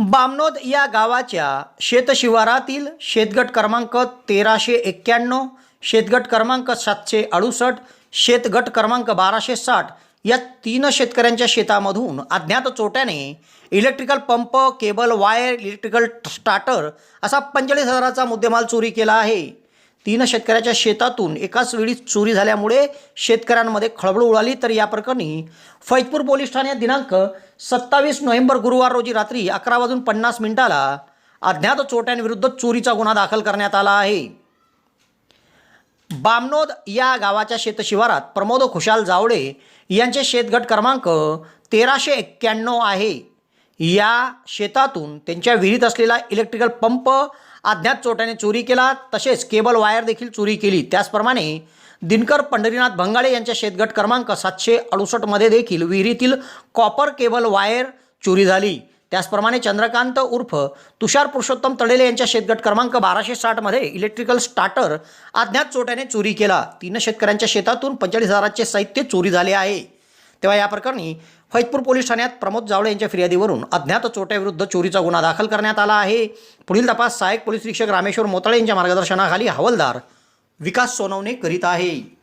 बामनोद या गावाच्या शेतशिवारातील शेतगट क्रमांक तेराशे एक्क्याण्णव शेतगट क्रमांक सातशे अडुसष्ट शेतगट क्रमांक बाराशे साठ या तीन शेतकऱ्यांच्या शेतामधून अज्ञात चोट्याने electrical pump cable wire electrical starter असा पंचेचाळीस हजाराचा मुद्देमाल चोरी केला आहे. तीन शेतकऱ्याच्या शेतातून एकाच वेळी चोरी झाल्यामुळे शेतकऱ्यांमध्ये खळबळ उडाली. तर या प्रकरणी फैजपूर पोलीस ठाण्यात दिनांक सत्तावीस नोव्हेंबर गुरुवार रोजी रात्री अकरा वाजून पन्नास मिनिटाला अज्ञात चोट्यांविरुद्ध चोरीचा गुन्हा दाखल करण्यात आला आहे. बामनोद या गावाच्या शेतशिवारात प्रमोद खुशाल जावडे यांचे शेतगट क्रमांक तेराशे एक्क्याण्णव आहे. या शेतातून त्यांच्या विहिरीत असलेला इलेक्ट्रिकल पंप अज्ञात चोट्याने चोरी केला. तसेच केबल वायर देखील चोरी केली. त्याचप्रमाणे दिनकर पंढरीनाथ भंगाळे यांच्या शेतगट क्रमांक सातशे अडुसष्टमध्ये देखील विहिरीतील कॉपर केबल वायर चोरी झाली. त्याचप्रमाणे चंद्रकांत उर्फ तुषार पुरुषोत्तम तडेले यांच्या शेतगट क्रमांक बाराशे साठमध्ये इलेक्ट्रिकल स्टार्टर अज्ञात चोट्याने चोरी केला. तीन शेतकऱ्यांच्या शेतातून पंचेचाळीस हजाराचे साहित्य चोरी झाले आहे. तेव्हा या प्रकरणी फैजपूर पोलीस ठाण्यात प्रमोद जावळे यांच्या फिर्यादीवरून अज्ञात चोट्याविरुद्ध चोरीचा गुन्हा दाखल करण्यात आला आहे. पुढील तपास सहाय्यक पोलीस निरीक्षक रामेश्वर मोताळे यांच्या मार्गदर्शनाखाली हवालदार विकास सोनवणे करीत आहे.